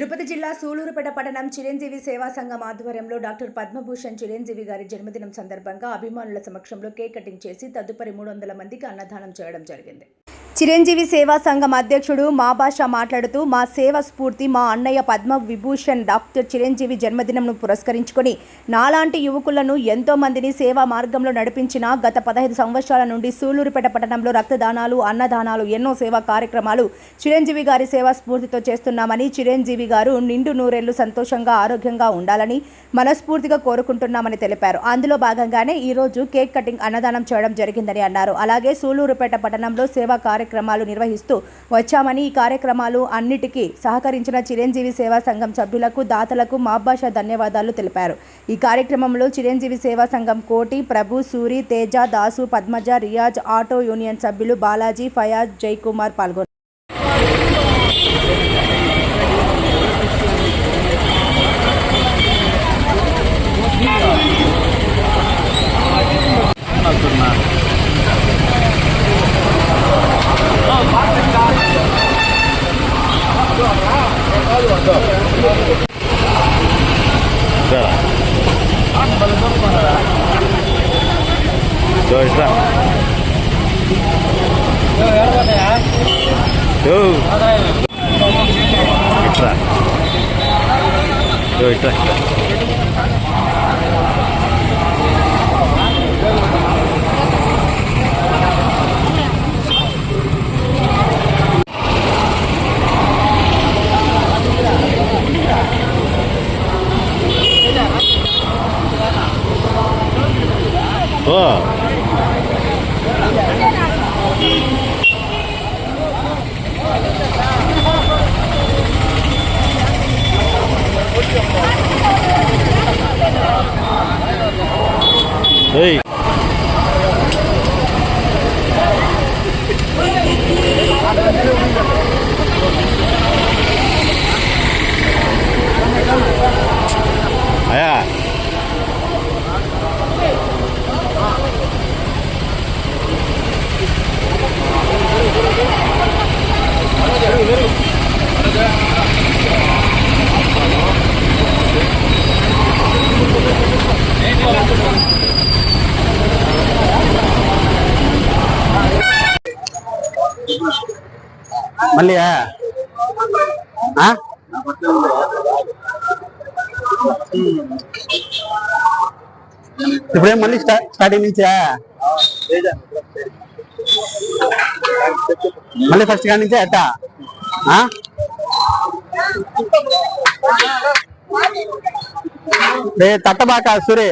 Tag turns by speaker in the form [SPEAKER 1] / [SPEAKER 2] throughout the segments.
[SPEAKER 1] తిరుపతి జిల్లా సూలూరుపేట పట్టణం చిరంజీవి సేవా సంఘం ఆధ్వర్యంలో డాక్టర్ పద్మభూషణ్ చిరంజీవి గారి జన్మదినం సందర్భంగా అభిమానుల సమక్షంలో కేక్ కటింగ్ చేసి తదుపరి మూడు వందల మందికి అన్నదానం చేయడం జరిగింది. చిరంజీవి సేవా సంఘం అధ్యక్షుడు మా భాష మాట్లాడుతూ మా సేవ స్ఫూర్తి మా అన్నయ్య పద్మ విభూషణ్ డాక్టర్ చిరంజీవి జన్మదినంను పురస్కరించుకొని నాలాంటి యువకులను ఎంతో మందిని సేవా మార్గంలో నడిపించిన గత పదహైదు సంవత్సరాల నుండి సూలూరుపేట పట్టణంలో రక్తదానాలు అన్నదానాలు ఎన్నో సేవా కార్యక్రమాలు చిరంజీవి గారి సేవా స్ఫూర్తితో చేస్తున్నామని చిరంజీవి గారు నిండు నూరేళ్ళు సంతోషంగా ఆరోగ్యంగా ఉండాలని మనస్ఫూర్తిగా కోరుకుంటున్నామని తెలిపారు. అందులో భాగంగానే ఈరోజు కేక్ కటింగ్ అన్నదానం చేయడం జరిగిందని అన్నారు. అలాగే సూలూరుపేట పట్టణంలో సేవా కార్యక్రమాలు నిర్వహిస్తూ వచ్చామని ఈ కార్యక్రమాలు అన్నిటికీ సహకరించిన చిరంజీవి సేవా సంఘం సభ్యులకు దాతలకు మాభాష ధన్యవాదాలు తెలిపారు. ఈ కార్యక్రమంలో చిరంజీవి సేవా సంఘం కోటి ప్రభు సూరి తేజ దాసు పద్మజ రియాజ్ ఆటో యూనియన్ సభ్యులు బాలాజీ ఫయాజ్ జైకుమార్ పాల్గొన్నారు.
[SPEAKER 2] Dạ. Rồi. Ừ. Rồi sao? Rồi sao? Rồi sao? Ờ. Hey.
[SPEAKER 3] మళ్ళీ ఇప్పుడేం మళ్ళీ స్టార్టింగ్ నుంచా మళ్ళీ ఫస్ట్ కాడి నుంచే అట్టా తట్టబాక సురే.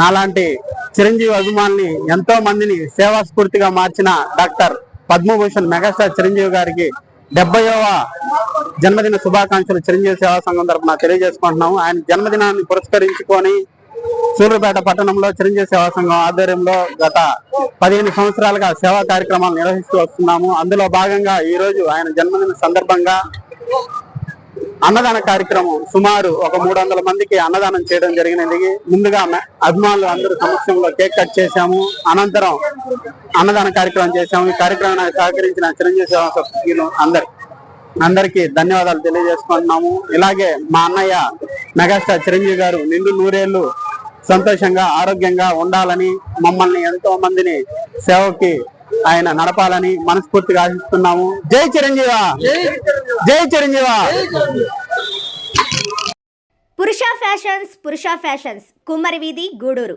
[SPEAKER 3] నాలాంటి చిరంజీవి అభిమానుల్ని ఎంతో మందిని సేవా స్ఫూర్తిగా మార్చిన డాక్టర్ పద్మభూషణ్ మెగాస్టార్ చిరంజీవి గారికి డెబ్బైవ జన్మదిన శుభాకాంక్షలు చిరంజీవి సేవా సంఘం తరపున తెలియజేసుకుంటున్నాము. ఆయన జన్మదినాన్ని పురస్కరించుకొని సూర్యాపేట పట్టణంలో చిరంజీవి సేవా సంఘం ఆధ్వర్యంలో గత పదిహేను సంవత్సరాలుగా సేవా కార్యక్రమాలు నిర్వహిస్తూ వస్తున్నాము. అందులో భాగంగా ఈ రోజు ఆయన జన్మదిన సందర్భంగా అన్నదాన కార్యక్రమం సుమారు ఒక మూడు వందల మందికి అన్నదానం చేయడం జరిగినది. ముందుగా అభిమానులు అందరూ సమక్షంలో కేక్ కట్ చేశాము. అనంతరం అన్నదాన కార్యక్రమం చేశాము. ఈ కార్యక్రమాన్ని సహకరించిన చిరంజీవి సేవా సభ్యులు అందరు అందరికీ ధన్యవాదాలు తెలియజేసుకుంటున్నాము. ఇలాగే మా అన్నయ్య మెగాస్టార్ చిరంజీవి గారు నిండు నూరేళ్ళు సంతోషంగా ఆరోగ్యంగా ఉండాలని మమ్మల్ని ఎంతో మందిని సేవకి ఆయన నడపాలని మనస్ఫూర్తిగా ఆశిస్తున్నాము. జై చిరంజీవా! జై చిరంజీవా!
[SPEAKER 4] పురుష ఫ్యాషన్స్ పురుష ఫ్యాషన్స్ కుమ్మరి వీధి గూడూరు.